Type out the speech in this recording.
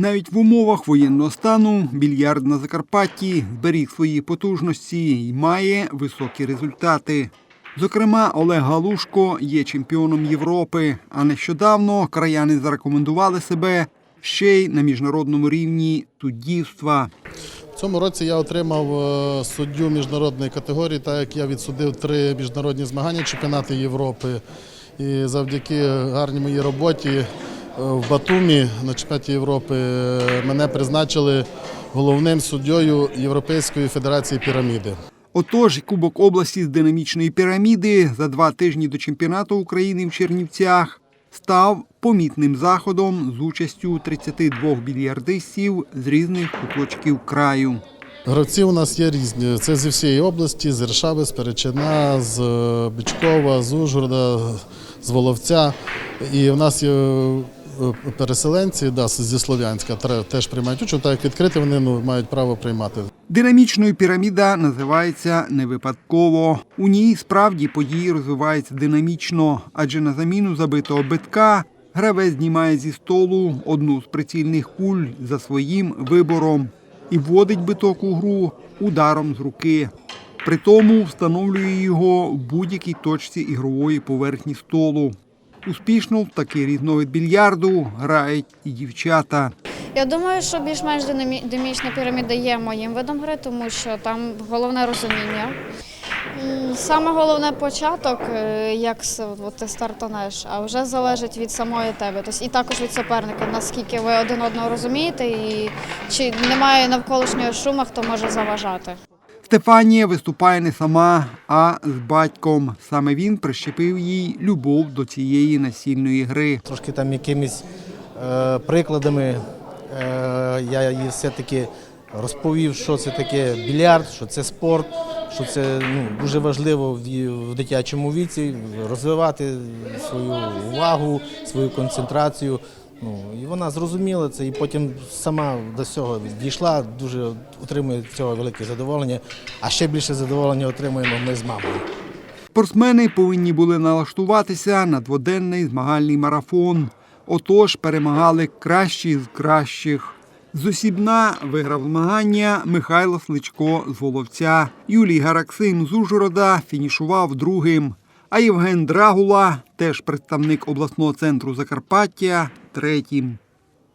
Навіть в умовах воєнного стану більярд на Закарпатті зберіг свої потужності і має високі результати. Зокрема, Олег Галушко є чемпіоном Європи, а нещодавно краяни зарекомендували себе ще й на міжнародному рівні суддівства. В цьому році я отримав е, суддю міжнародної категорії, так як я відсудив три міжнародні змагання чемпіонати Європи. І завдяки гарній моїй роботі в Батумі на чемпіонаті Європи е, мене призначили головним суддєю Європейської федерації піраміди. Отож, Кубок області з динамічної піраміди за два тижні до чемпіонату України в Чернівцях став помітним заходом з участю 32 більярдистів з різних куточків краю. Гравці у нас є різні. Це зі всієї області, з Іршави, з Перечина, з е, Бичкова, з Ужгорода, з Воловця. І в нас є е, переселенці да, зі Слов'янська теж приймають участь. Так як відкрити вони ну, мають право приймати. Динамічною піраміда називається не випадково. У ній справді події розвиваються динамічно, адже на заміну забитого битка гравець знімає зі столу одну з прицільних куль за своїм вибором і вводить биток у гру ударом з руки. При тому встановлює його в будь-якій точці ігрової поверхні столу. Успішно в такий різновид більярду грають і дівчата. Я думаю, що більш-менш динамічна піраміда є моїм видом гри, тому що там головне розуміння. Саме головне початок, е, як ти стартанеш, а вже залежить від самої тебе. Тобто і також від суперника, наскільки ви один одного розумієте, і чи немає навколишнього шуму, хто може заважати. Стефанія виступає не сама, а з батьком. Саме він прищепив їй любов до цієї насильної гри. трошки там якимись е, прикладами. Е, я їй все-таки розповів, що це таке більярд, що це спорт, що це ну, дуже важливо в, в дитячому віці розвивати свою увагу, свою концентрацію. Ну, і вона зрозуміла це і потім сама до цього дійшла, дуже отримує цього велике задоволення, а ще більше задоволення отримуємо ми з мамою. Спортсмени повинні були налаштуватися на дводенний змагальний марафон. Отож перемагали кращі з кращих. З Осібна виграв змагання Михайло Сличко з Воловця. Юлій Гараксим з Ужгорода фінішував другим. А Євген Драгула, теж представник обласного центру Закарпаття, третім.